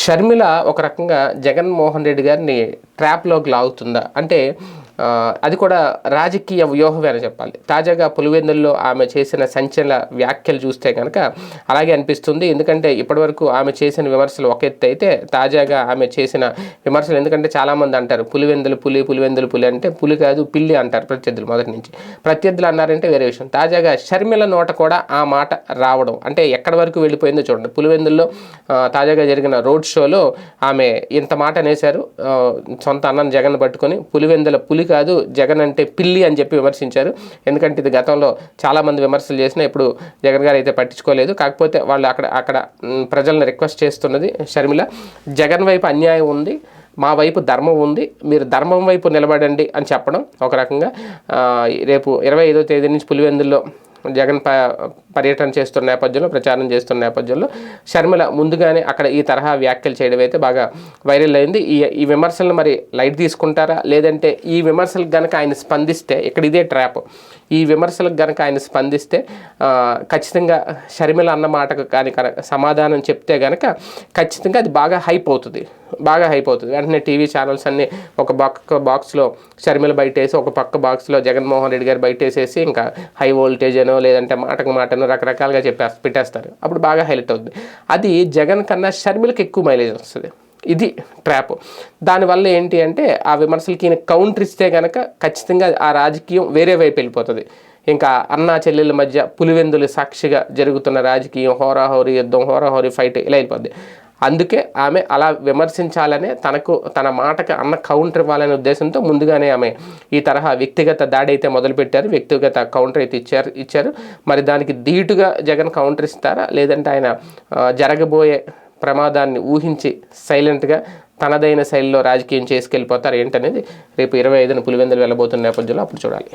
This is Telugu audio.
షర్మిల ఒక రకంగా జగన్మోహన్ రెడ్డి గారిని ట్రాప్లోకి లాగుతుందా? అంటే అది కూడా రాజకీయ వ్యూహమే అని చెప్పాలి. తాజాగా పులివెందుల్లో ఆమె చేసిన సంచలన వ్యాఖ్యలు చూస్తే కనుక అలాగే అనిపిస్తుంది. ఎందుకంటే ఇప్పటివరకు ఆమె చేసిన విమర్శలు ఒక ఎత్తు అయితే తాజాగా ఆమె చేసిన విమర్శలు ఎందుకంటే చాలామంది అంటారు పులివెందులు పులి పులివెందులు పులి అంటే పులి కాదు పిల్లి అంటారు ప్రత్యర్థులు మొదటి నుంచి. ప్రత్యర్థులు అన్నారంటే వేరే విషయం. తాజాగా షర్మిల నోట కూడా ఆ మాట రావడం అంటే ఎక్కడి వరకు వెళ్ళిపోయిందో చూడండి. పులివెందుల్లో తాజాగా జరిగిన రోడ్ షోలో ఆమె ఇంత మాట అనేశారు. సొంత అన్నం జగన్ పట్టుకొని పులివెందుల పులి కాదు జగన్ అంటే పిల్లి అని చెప్పి విమర్శించారు. ఎందుకంటే ఇది గతంలో చాలామంది విమర్శలు చేసినా ఇప్పుడు జగన్ గారు అయితే పట్టించుకోలేదు. కాకపోతే వాళ్ళు అక్కడ అక్కడ ప్రజలను రిక్వెస్ట్ చేస్తున్నది షర్మిల. జగన్ వైపు అన్యాయం ఉంది మా వైపు ధర్మం ఉంది మీరు ధర్మం వైపు నిలబడండి అని చెప్పడం ఒక రకంగా రేపు ఇరవై ఐదో తేదీ నుంచి పులివెందుల్లో జగన్ ప పర్యటన చేస్తున్న నేపథ్యంలో ప్రచారం చేస్తున్న నేపథ్యంలో షర్మిల ముందుగానే అక్కడ ఈ తరహా వ్యాఖ్యలు చేయడం అయితే బాగా వైరల్ అయింది. ఈ ఈ విమర్శలను మరి లైట్ తీసుకుంటారా? లేదంటే ఈ విమర్శలకు గనక ఆయన స్పందిస్తే ఇక్కడ ఇదే ట్రాప్ ఈ విమర్శలకు గనక ఆయన స్పందిస్తే ఖచ్చితంగా షర్మిల అన్న మాటకు కానీ కన- సమాధానం చెప్తే గనక ఖచ్చితంగా అది బాగా హైప్ అవుతుంది. బాగా హైప్ అవుతుంది. వెంటనే టీవీ ఛానల్స్ అన్నీ ఒక పక్క బాక్స్లో షర్మిల బయటేసి ఒక పక్క బాక్స్లో జగన్మోహన్ రెడ్డి గారు బయటేసేసి ఇంకా హై వోల్టేజ్ అనో లేదంటే మాటకు మాటనో రకరకాలుగా చెప్పేస్తారు పెట్టేస్తారు. అప్పుడు బాగా హైలైట్ అవుతుంది అది జగన్ కన్నా షర్మిలకి ఎక్కువ మైలేజ్ వస్తుంది. ఇది ట్రాప్. దానివల్ల ఏంటి అంటే ఆ విమర్శలకి ఈయన కౌంటర్ ఇస్తే కనుక ఖచ్చితంగా ఆ రాజకీయం వేరే వైపు వెళ్ళిపోతుంది. ఇంకా అన్నా చెల్లెల మధ్య పులివెందులు సాక్షిగా జరుగుతున్న రాజకీయం హోరాహోరీ యుద్ధం హోరాహోరీ ఫైట్ ఇలా వెళ్ళిపోద్ది. అందుకే ఆమె అలా విమర్శించాలనే తనకు తన మాటకి అన్న కౌంటర్ ఇవ్వాలనే ఉద్దేశంతో ముందుగానే ఆమె ఈ తరహా వ్యక్తిగత దాడి అయితే మొదలుపెట్టారు. వ్యక్తిగత కౌంటర్ అయితే ఇచ్చారు ఇచ్చారు. మరి దానికి ధీటుగా జగన్ కౌంటర్ ఇస్తారా? లేదంటే ఆయన జరగబోయే ప్రమాదాన్ని ఊహించి సైలెంట్గా తనదైన శైలిలో రాజకీయం చేసుకెళ్ళిపోతారు ఏంటనేది రేపు ఇరవై ఐదున పులివెందులు వెళ్ళబోతున్న నేపథ్యంలో అప్పుడు చూడాలి.